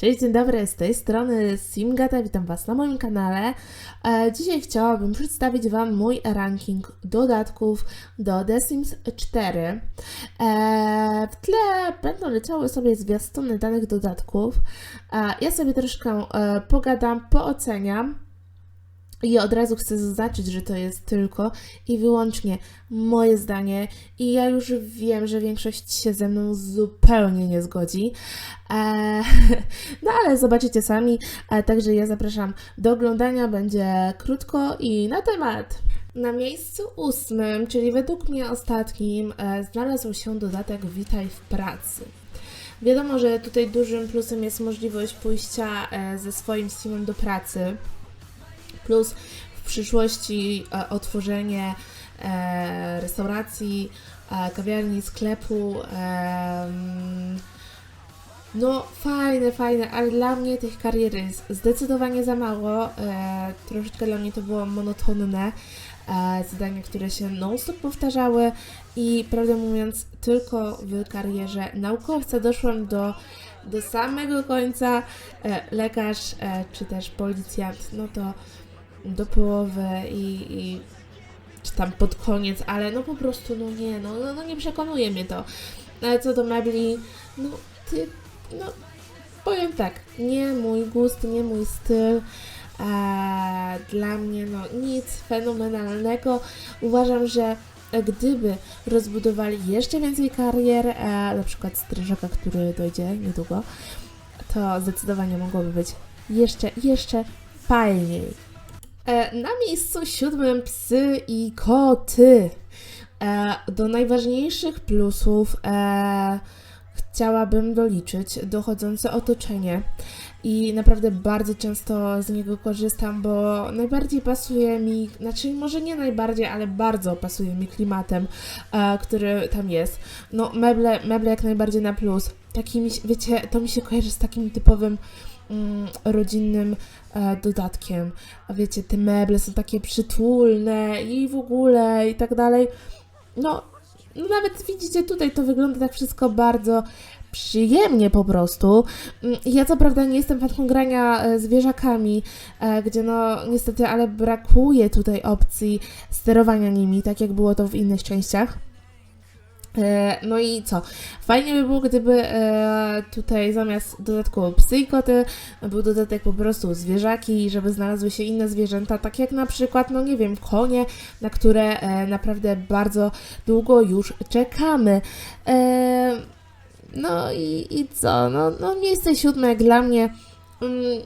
Cześć, dzień dobry, z tej strony Simgata, witam Was na moim kanale. E, dzisiaj chciałabym przedstawić Wam mój ranking dodatków do The Sims 4. E, w tle będą leciały sobie zwiastuny danych dodatków. E, ja sobie troszkę pogadam, pooceniam. I od razu chcę zaznaczyć, że to jest tylko i wyłącznie moje zdanie, i ja już wiem, że większość się ze mną zupełnie nie zgodzi. Eee, no ale zobaczycie sami. E, także ja zapraszam do oglądania, będzie krótko i na temat. Na miejscu ósmym, czyli według mnie ostatnim, e, znalazł się dodatek Witaj w pracy. Wiadomo, że tutaj dużym plusem jest możliwość pójścia e, ze swoim Simem do pracy plus w przyszłości e, otworzenie e, restauracji, e, kawiarni, sklepu. no, fajne, fajne, ale dla mnie tych karier jest zdecydowanie za mało. Troszeczkę dla mnie to było monotonne. Zadania, które się non-stop powtarzały i prawdę mówiąc, tylko w karierze naukowca doszłam do, do samego końca. Lekarz czy też policjant, no to do połowy i, i czy tam pod koniec, ale no po prostu, no nie, no, no, no nie przekonuje mnie to. Ale co do mebli, no ty, no powiem tak, nie mój gust, nie mój styl. Eee, dla mnie no nic fenomenalnego. Uważam, że gdyby rozbudowali jeszcze więcej karier, e, na przykład strażaka, który dojdzie niedługo, to zdecydowanie mogłoby być jeszcze, jeszcze fajniej. E, Na miejscu siódmym psy i koty. E, Do najważniejszych plusów e, chciałabym doliczyć dochodzące otoczenie. I naprawdę bardzo często z niego korzystam, bo najbardziej pasuje mi, znaczy może nie najbardziej, ale bardzo pasuje mi klimatem, e, który tam jest. No meble, meble jak najbardziej na plus. Taki mi wiecie, to mi się kojarzy z takim typowym rodzinnym e, dodatkiem. A wiecie, te meble są takie przytulne i w ogóle i tak dalej. No, no nawet widzicie tutaj, to wygląda tak wszystko bardzo przyjemnie po prostu. Mm, Ja co prawda nie jestem fanką grania e, zwierzakami, e, gdzie no niestety, ale brakuje tutaj opcji sterowania nimi, tak jak było to w innych częściach. E, No i co? Fajnie by było, gdyby e, tutaj zamiast dodatku psy był dodatek po prostu zwierzaki, żeby znalazły się inne zwierzęta, tak jak na przykład, no nie wiem, konie, na które e, naprawdę bardzo długo już czekamy. No i, i co? No, no miejsce siódme dla mnie. Mm,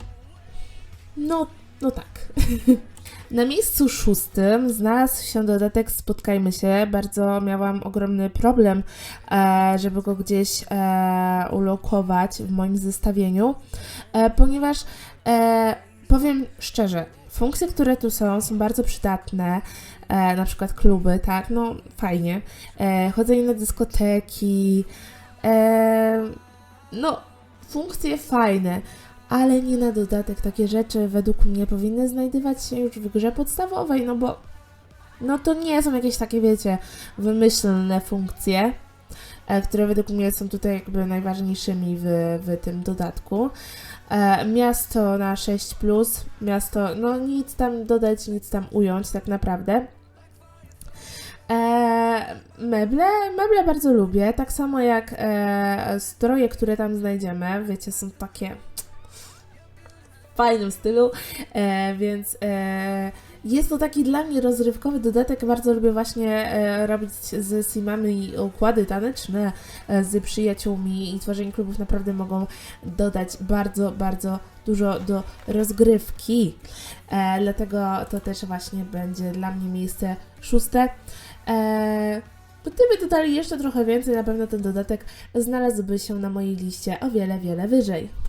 no, no tak. Na miejscu szóstym znalazł się dodatek Spotkajmy się. Bardzo miałam ogromny problem, e, żeby go gdzieś e, ulokować w moim zestawieniu, e, ponieważ powiem szczerze, funkcje, które tu są, są bardzo przydatne. Na przykład kluby, tak, no fajnie. Chodzenie na dyskoteki. No, funkcje fajne ale nie na dodatek. Takie rzeczy według mnie powinny znajdować się już w grze podstawowej, no bo no to nie są jakieś takie, wiecie, wymyślne funkcje, e, które według mnie są tutaj jakby najważniejszymi w, w tym dodatku. E, miasto na 6, miasto, no nic tam dodać, nic tam ująć, tak naprawdę. E, meble, meble bardzo lubię, tak samo jak e, stroje, które tam znajdziemy, wiecie, są takie fajnym stylu, e, więc e, jest to taki dla mnie rozrywkowy dodatek. Bardzo lubię właśnie e, robić z simami układy taneczne e, z przyjaciółmi i tworzenie klubów naprawdę mogą dodać bardzo, bardzo dużo do rozgrywki. E, dlatego to też właśnie będzie dla mnie miejsce szóste. E, Gdyby dodali jeszcze trochę więcej, na pewno ten dodatek znalazłby się na mojej liście o wiele, wiele wyżej.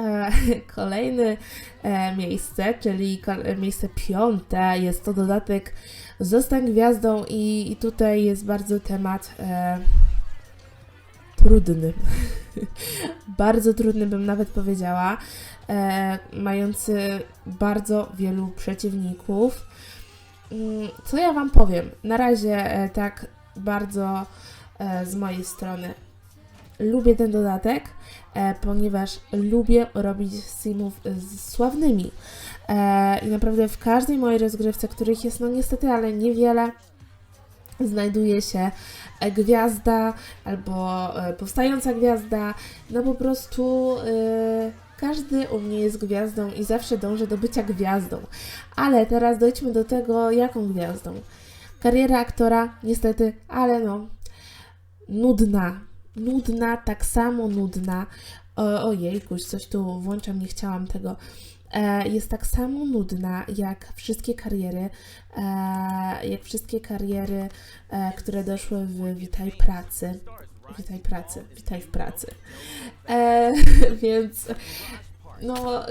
E, Kolejne e, miejsce, czyli miejsce piąte, jest to dodatek Zostań gwiazdą i, i tutaj jest bardzo temat e, trudny. bardzo trudny bym nawet powiedziała, e, mający bardzo wielu przeciwników. Mm, Co ja Wam powiem? Na razie e, tak bardzo e, z mojej strony lubię ten dodatek, e, ponieważ lubię robić simów z sławnymi. E, I naprawdę w każdej mojej rozgrywce, których jest no niestety, ale niewiele, znajduje się e, gwiazda albo powstająca gwiazda. No po prostu każdy u mnie jest gwiazdą i zawsze dążę do bycia gwiazdą. Ale teraz dojdźmy do tego, jaką gwiazdą. Kariera aktora, niestety, ale no, nudna. Nudna, tak samo nudna. O, ojejkuś, coś tu włączam, nie chciałam tego. E, jest tak samo nudna jak wszystkie kariery, e, jak wszystkie kariery, e, które doszły w Witaj Pracy. Witaj Pracy, witaj w pracy. E, więc no,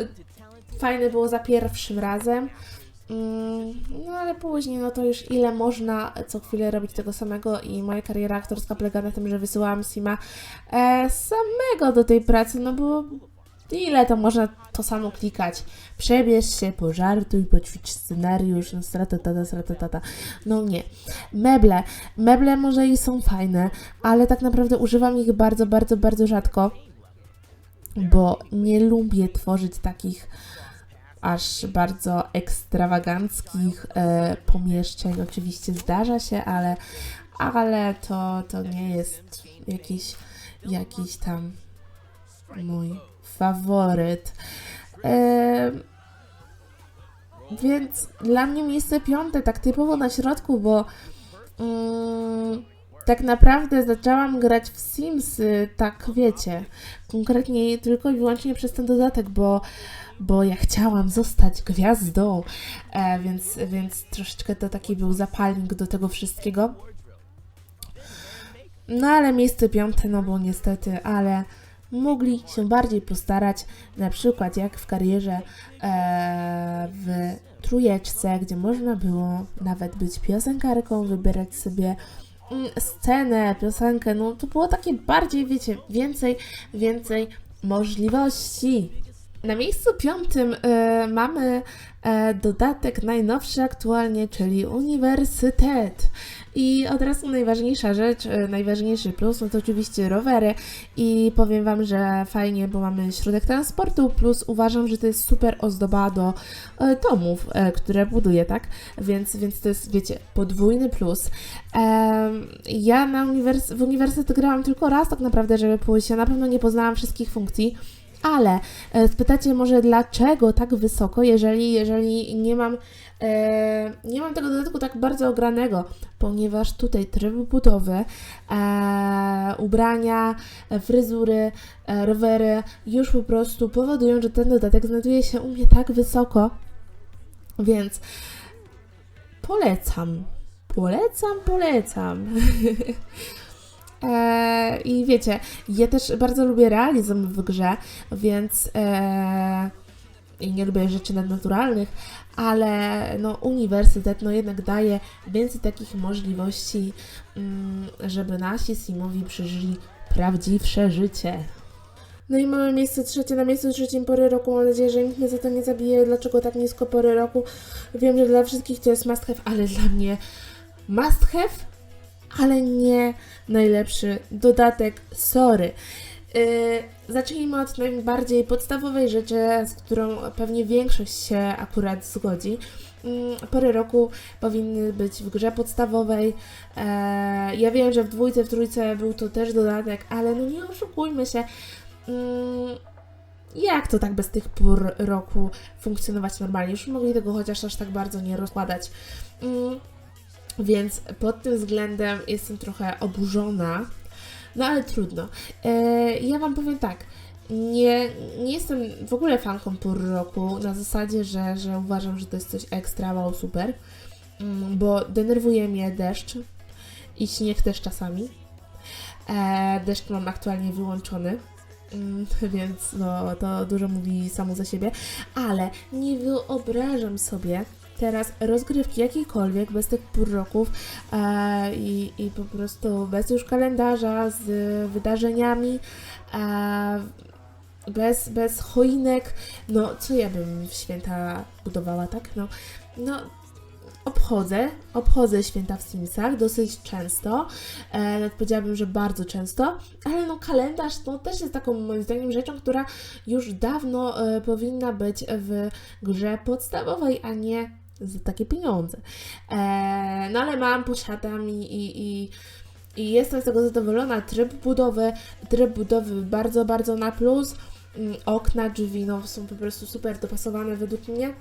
fajne było za pierwszym razem. Mm, No ale później, no to już ile można co chwilę robić tego samego i moja kariera aktorska polega na tym, że wysyłałam Sima e, samego do tej pracy, no bo ile to można to samo klikać? Przebierz się, pożartuj, poćwicz scenariusz, no stratatata, stratatata. No nie. Meble. Meble może i są fajne, ale tak naprawdę używam ich bardzo, bardzo, bardzo rzadko, bo nie lubię tworzyć takich aż bardzo ekstrawaganckich e, pomieszczeń. Oczywiście zdarza się, ale, ale to, to nie jest jakiś, jakiś tam mój faworyt. E, więc dla mnie miejsce piąte, tak typowo na środku, bo mm, tak naprawdę zaczęłam grać w Simsy, tak wiecie, konkretnie tylko i wyłącznie przez ten dodatek, bo bo ja chciałam zostać gwiazdą, e, więc, więc troszeczkę to taki był zapalnik do tego wszystkiego. No ale miejsce piąte, no bo niestety, ale mogli się bardziej postarać, na przykład jak w karierze e, w trójeczce, gdzie można było nawet być piosenkarką, wybierać sobie scenę, piosenkę, no to było takie bardziej, wiecie, więcej, więcej możliwości. Na miejscu piątym e, mamy e, dodatek najnowszy aktualnie, czyli uniwersytet. I od razu najważniejsza rzecz, e, najważniejszy plus, no to oczywiście rowery. I powiem Wam, że fajnie, bo mamy środek transportu, plus uważam, że to jest super ozdoba do e, domów, e, które buduję, tak? Więc, więc to jest, wiecie, podwójny plus. Ja na uniwers- w uniwersytet grałam tylko raz tak naprawdę, żeby pójść. Ja na pewno nie poznałam wszystkich funkcji. Ale e, spytacie może dlaczego tak wysoko, jeżeli, jeżeli nie mam e, nie mam tego dodatku tak bardzo ogranego, ponieważ tutaj tryb budowy, e, ubrania, e, fryzury, e, rowery już po prostu powodują, że ten dodatek znajduje się u mnie tak wysoko, więc polecam, polecam, polecam. E, I wiecie, ja też bardzo lubię realizm w grze, więc e, i nie lubię rzeczy nadnaturalnych, ale no, uniwersytet no, jednak daje więcej takich możliwości, mm, żeby nasi Simowi przeżyli prawdziwsze życie. No i mamy miejsce trzecie, na miejscu trzecim pory roku. Mam nadzieję, że nikt mnie za to nie zabije. Dlaczego tak nisko pory roku? Wiem, że dla wszystkich to jest must have, ale dla mnie must have, ale nie najlepszy dodatek. Sorry. Yy, zacznijmy od najbardziej podstawowej rzeczy, z którą pewnie większość się akurat zgodzi. Yy, pory roku powinny być w grze podstawowej. E, ja wiem, że w dwójce, w trójce był to też dodatek, ale no nie oszukujmy się. Yy, jak to tak bez tych pór roku funkcjonować normalnie? Już mogli tego chociaż aż tak bardzo nie rozkładać. Yy, więc pod tym względem jestem trochę oburzona. No ale trudno. E, ja Wam powiem tak. Nie, nie jestem w ogóle fanką pór roku na zasadzie, że, że uważam, że to jest coś ekstra, wow, super. Mm, Bo denerwuje mnie deszcz i śnieg też czasami. E, deszcz mam aktualnie wyłączony. Mm, Więc no, to dużo mówi samo za siebie, ale nie wyobrażam sobie teraz rozgrywki jakiejkolwiek bez tych pór roków e, i, i po prostu bez już kalendarza z wydarzeniami, e, bez, bez choinek, no co ja bym w święta budowała, tak? No, no obchodzę, obchodzę święta w Simsach dosyć często, e, nawet powiedziałabym, że bardzo często, ale no kalendarz to też jest taką moim zdaniem rzeczą, która już dawno e, powinna być w grze podstawowej, a nie za takie pieniądze. E, no ale mam, posiadam i, i, i i jestem z tego zadowolona. Tryb budowy, tryb budowy bardzo, bardzo na plus. Mm, Okna, drzwi no, są po prostu super dopasowane według mnie.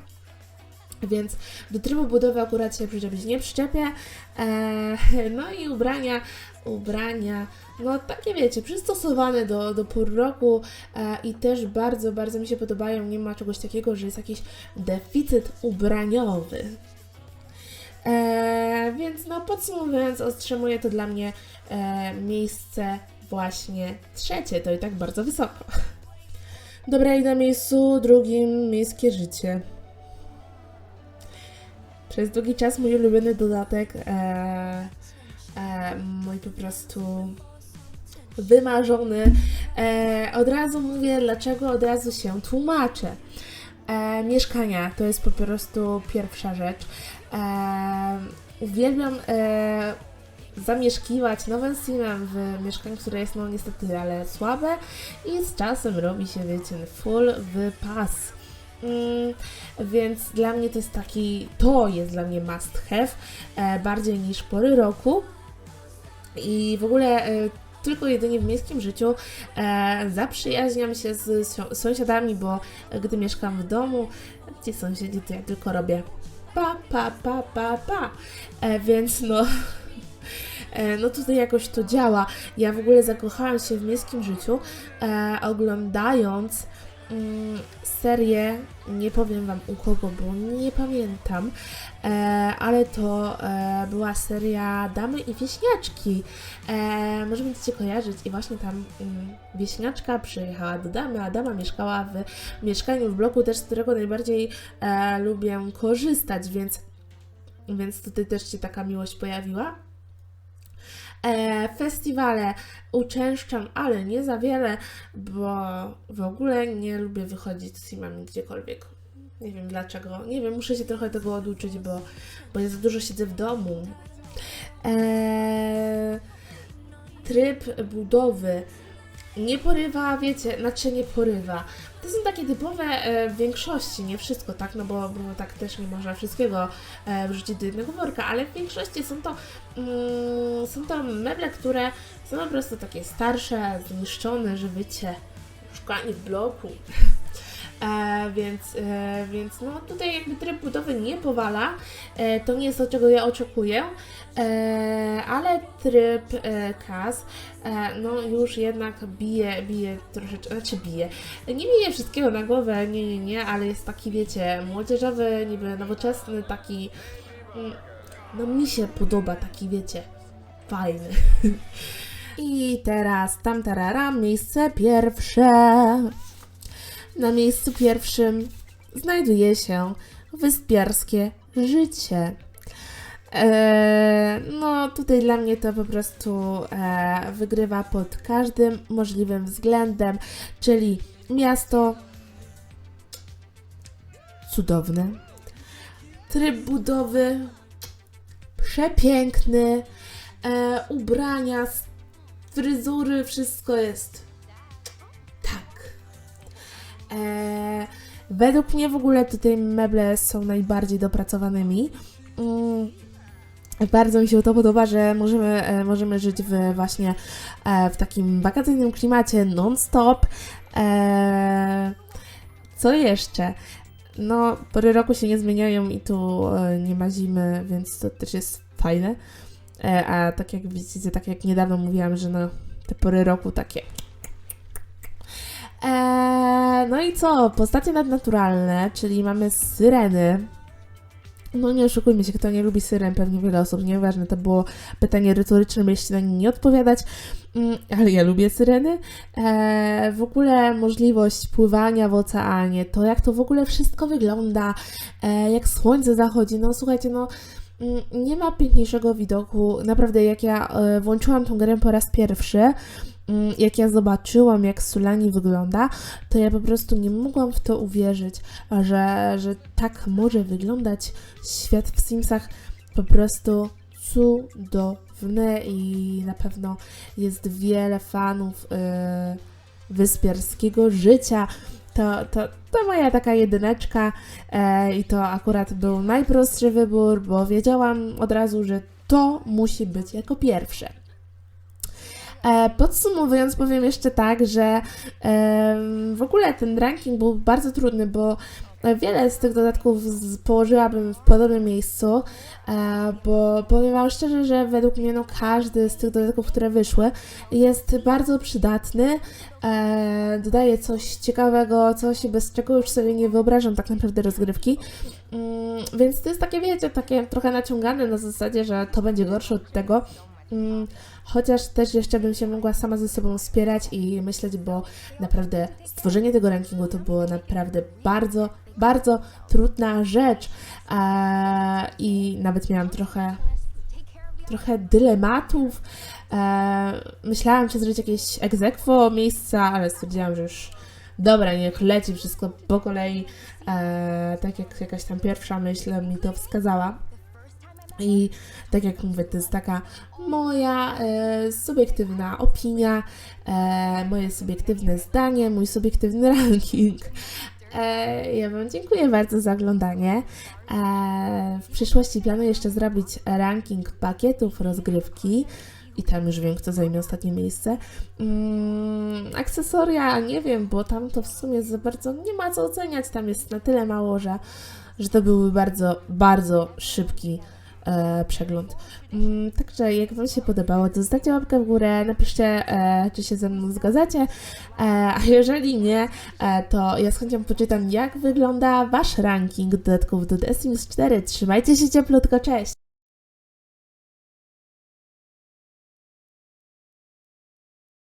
Więc do trybu budowy akurat się przyczepić nie przyczepię. Eee, no i ubrania, ubrania, no takie wiecie, przystosowane do, do pór roku e, i też bardzo, bardzo mi się podobają. Nie ma czegoś takiego, że jest jakiś deficyt ubraniowy. E, więc no podsumowując, otrzymuję to dla mnie e, miejsce właśnie trzecie, to i tak bardzo wysoko. Dobra, i na miejscu drugim miejskie życie. Przez długi czas mój ulubiony dodatek, e, e, mój po prostu wymarzony. E, od razu mówię, dlaczego od razu się tłumaczę. E, mieszkania to jest po prostu pierwsza rzecz. E, uwielbiam e, zamieszkiwać nowym simem w mieszkaniu, które jest no niestety ale słabe i z czasem robi się, wiecie, full wypas. Mm, więc dla mnie to jest taki, to jest dla mnie must have, e, bardziej niż pory roku. I w ogóle e, tylko jedynie w miejskim życiu e, zaprzyjaźniam się z sąsiadami, bo gdy mieszkam w domu, ci sąsiedzi to ja tylko robię pa, pa, pa, pa, pa. E, więc no. E, no tutaj jakoś to działa. Ja w ogóle zakochałam się w miejskim życiu, e, oglądając mm, serię, nie powiem Wam u kogo, bo nie pamiętam, e, ale to e, była seria Damy i Wieśniaczki. E, może będziecie kojarzyć i właśnie tam mm, Wieśniaczka przyjechała do Damy, a Dama mieszkała w mieszkaniu w bloku też, z którego najbardziej e, lubię korzystać, więc, więc tutaj też się taka miłość pojawiła. E, festiwale uczęszczam, ale nie za wiele, bo w ogóle nie lubię wychodzić z simami gdziekolwiek. Nie wiem dlaczego. Nie wiem, muszę się trochę tego oduczyć, bo, bo ja za dużo siedzę w domu. E, tryb budowy nie porywa, wiecie, znaczy nie porywa. To są takie typowe e, w większości, nie wszystko, tak, no bo, bo tak też nie można wszystkiego e, wrzucić do jednego worka, ale w większości są to, mm, są to meble, które są po prostu takie starsze, zniszczone, że wiecie, szukanie bloku. E, więc, e, więc no tutaj jakby tryb budowy nie powala, e, to nie jest to, czego ja oczekuję, e, ale tryb e, kas e, no już jednak bije, bije troszeczkę, znaczy bije, nie bije wszystkiego na głowę, nie, nie, nie, ale jest taki, wiecie, młodzieżowy, niby nowoczesny, taki, mm, no mi się podoba, taki, wiecie, fajny. I teraz tam tararam, miejsce pierwsze. Na miejscu pierwszym znajduje się wyspiarskie życie. Eee, no, tutaj dla mnie to po prostu e, wygrywa pod każdym możliwym względem, czyli miasto cudowne, tryb budowy przepiękny, e, ubrania, fryzury, wszystko jest. E, według mnie w ogóle tutaj meble są najbardziej dopracowanymi. Mm, bardzo mi się to podoba, że możemy, e, możemy żyć w właśnie e, w takim wakacyjnym klimacie non-stop. E, co jeszcze? No, pory roku się nie zmieniają i tu nie ma zimy, więc to też jest fajne. E, a tak jak widzicie, tak jak niedawno mówiłam, że no, te pory roku takie Eee, no i co? Postacie nadnaturalne, czyli mamy syreny. No nie oszukujmy się, kto nie lubi syren, pewnie wiele osób, nieważne, to było pytanie retoryczne, mieliście na nie nie odpowiadać, mm, ale ja lubię syreny. Eee, w ogóle możliwość pływania w oceanie, to jak to w ogóle wszystko wygląda, eee, jak słońce zachodzi, no słuchajcie, no Mm, Nie ma piękniejszego widoku. Naprawdę, jak ja e, włączyłam tą grę po raz pierwszy, jak ja zobaczyłam, jak Sulani wygląda, to ja po prostu nie mogłam w to uwierzyć, że, że tak może wyglądać świat w Simsach. Po prostu cudowny i na pewno jest wiele fanów e, wyspiarskiego życia. To, to, to moja taka jedyneczka e, i to akurat był najprostszy wybór, bo wiedziałam od razu, że to musi być jako pierwsze. E, Podsumowując, powiem jeszcze tak, że w ogóle ten ranking był bardzo trudny, bo wiele z tych dodatków położyłabym w podobnym miejscu, e, bo powiem Wam szczerze, że według mnie no, każdy z tych dodatków, które wyszły, jest bardzo przydatny, e, dodaje coś ciekawego, coś bez czego już sobie nie wyobrażam tak naprawdę rozgrywki. Mm, więc to jest takie, wiecie, takie trochę naciągane na zasadzie, że to będzie gorsze od tego. Chociaż też jeszcze bym się mogła sama ze sobą wspierać i myśleć, bo naprawdę stworzenie tego rankingu to było naprawdę bardzo, bardzo trudna rzecz. I nawet miałam trochę, trochę dylematów. Myślałam, czy zrobić jakieś egzekwo miejsca, ale stwierdziłam, że już dobra, niech leci wszystko po kolei. Tak jak jakaś tam pierwsza myśl mi to wskazała. I tak jak mówię, to jest taka moja e, subiektywna opinia, e, moje subiektywne zdanie, mój subiektywny ranking. E, ja Wam dziękuję bardzo za oglądanie. E, w przyszłości planuję jeszcze zrobić ranking pakietów rozgrywki. I tam już wiem, kto zajmie ostatnie miejsce. Mm, akcesoria, nie wiem, bo tam to w sumie za bardzo nie ma co oceniać. Tam jest na tyle mało, że, że to byłby bardzo, bardzo szybki e, przegląd. Mm, także jak Wam się podobało, to zostawcie łapkę w górę, napiszcie, e, czy się ze mną zgadzacie, e, a jeżeli nie, e, to ja z chęcią poczytam, jak wygląda Wasz ranking dodatków do The Sims 4. Trzymajcie się cieplutko, cześć!